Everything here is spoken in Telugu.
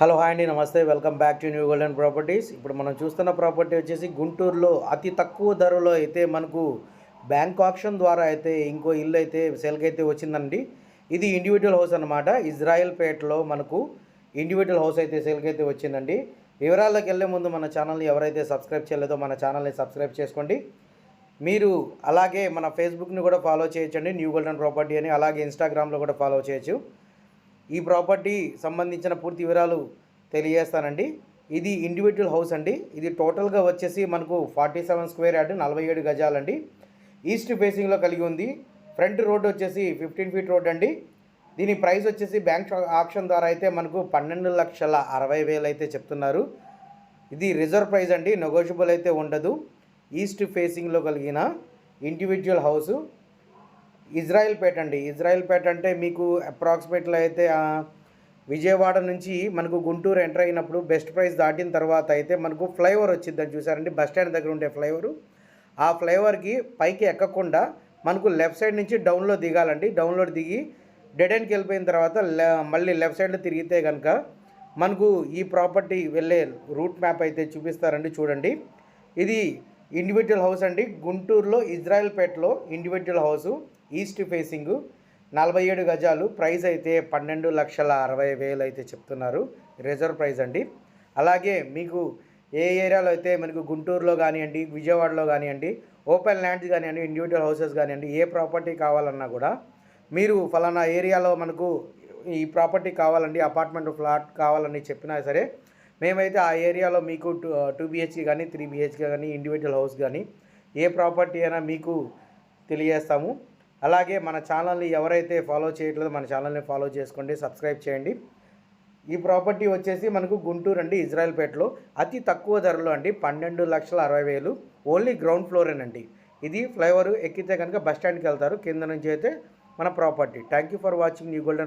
హలో హాయ్ అండి నమస్తే. Welcome back to new golden properties. ఇప్పుడు మనం చూస్తున్న ప్రాపర్టీ వచ్చేసి గుంటూరులో అతి తక్కువ ధరలో అయితే మనకు బ్యాంక్ ఆప్షన్ ద్వారా అయితే ఇంకో ఇల్లు అయితే సేల్కి అయితే వచ్చిందండి. ఇది ఇండివిజువల్ హౌస్ అనమాట ఇజ్రాయెల్ పేటలో మనకు ఇండివిజువల్ హౌస్ అయితే సేల్కి అయితే వచ్చిందండి. వివరాల్లోకి వెళ్ళే ముందు మన ఛానల్ని ఎవరైతే సబ్స్క్రైబ్ చేయలేదో మన ఛానల్ని సబ్స్క్రైబ్ చేసుకోండి. మీరు అలాగే మన ఫేస్బుక్ని కూడా ఫాలో చేయొచ్చండి న్యూ గోల్డెన్ ప్రాపర్టీ అని. అలాగే ఇన్స్టాగ్రామ్లో కూడా ఫాలో చేయొచ్చు. ఈ ప్రాపర్టీ సంబంధించిన పూర్తి వివరాలు తెలియజేస్తానండి. ఇది ఇండివిజువల్ హౌస్ అండి. ఇది టోటల్గా వచ్చేసి మనకు ఫార్టీ సెవెన్ స్క్వేర్ యార్డ్ నలభై ఏడు గజాలండి. ఈస్ట్ ఫేసింగ్లో కలిగి ఉంది. ఫ్రంట్ రోడ్ వచ్చేసి ఫిఫ్టీన్ ఫీట్ రోడ్ అండి. దీని ప్రైస్ వచ్చేసి బ్యాంక్ ఆప్షన్ ద్వారా అయితే మనకు పన్నెండు లక్షల అరవై వేలు అయితే చెప్తున్నారు. ఇది రిజర్వ్ ప్రైస్ అండి. నెగోషియబుల్ అయితే ఉండదు. ఈస్ట్ ఫేసింగ్లో కలిగిన ఇండివిజువల్ హౌసు ఇజ్రాయెల్ పేట అండి. ఇజ్రాయెల్ పేట అంటే మీకు అప్రాక్సిమేట్లో అయితే విజయవాడ నుంచి మనకు గుంటూరు ఎంటర్ అయినప్పుడు బెస్ట్ ప్రైస్ దాటిన తర్వాత అయితే మనకు ఫ్లైఓవర్ వచ్చిందని చూసారండి బస్ స్టాండ్ దగ్గర ఉండే ఫ్లైఓవర్ ఆ ఫ్లైఓవర్కి పైకి ఎక్కకుండా మనకు లెఫ్ట్ సైడ్ నుంచి డౌన్లో దిగాలండి. డౌన్లో దిగి డెడ్ ఎండ్కి వెళ్ళిపోయిన తర్వాత మళ్ళీ లెఫ్ట్ సైడ్లో తిరిగితే కనుక మనకు ఈ ప్రాపర్టీ వెళ్ళే రూట్ మ్యాప్ అయితే చూపిస్తారండి. చూడండి. ఇది ఇండివిజువల్ హౌస్ అండి. గుంటూరులో ఇజ్రాయెల్ పేటలో ఇండివిజువల్ హౌసు ఈస్ట్ ఫేసింగ్. నలభై ఏడు గజాలు. ప్రైస్ అయితే పన్నెండు లక్షల అరవై వేలు అయితే చెప్తున్నారు. రిజర్వ్ ప్రైస్ అండి. అలాగే మీకు ఏ ఏరియాలో అయితే మనకు గుంటూరులో కానివ్వండి విజయవాడలో కానివ్వండి ఓపెన్ ల్యాండ్స్ కానివ్వండి ఇండివిజువల్ హౌసెస్ కానివ్వండి ఏ ప్రాపర్టీ కావాలన్నా కూడా మీరు ఫలానా ఏరియాలో మనకు ఈ ప్రాపర్టీ కావాలండి అపార్ట్మెంట్ ఫ్లాట్ కావాలని చెప్పినా సరే మేమైతే ఆ ఏరియాలో మీకు టూ టూ బిహెచ్కే కానీ త్రీ బిహెచ్కే కానీ ఇండివిజువల్ హౌస్ కానీ ఏ ప్రాపర్టీ అయినా మీకు తెలియజేస్తాము. అలాగే మన ఛానల్ని ఎవరైతే ఫాలో చేయట్లేదో మన ఛానల్ని ఫాలో చేసుకోండి సబ్స్క్రైబ్ చేయండి. ఈ ప్రాపర్టీ వచ్చేసి మనకు గుంటూరు అండి ఇజ్రాయల్పేటలో అతి తక్కువ ధరలో అండి పన్నెండు లక్షల అరవై వేలు. ఓన్లీ గ్రౌండ్ ఫ్లోరేనండి ఇది ఫ్లైఓవర్ ఎక్కితే కనుక బస్ స్టాండ్కి వెళ్తారు. కింద నుంచి అయితే మన property. Thank you for watching new golden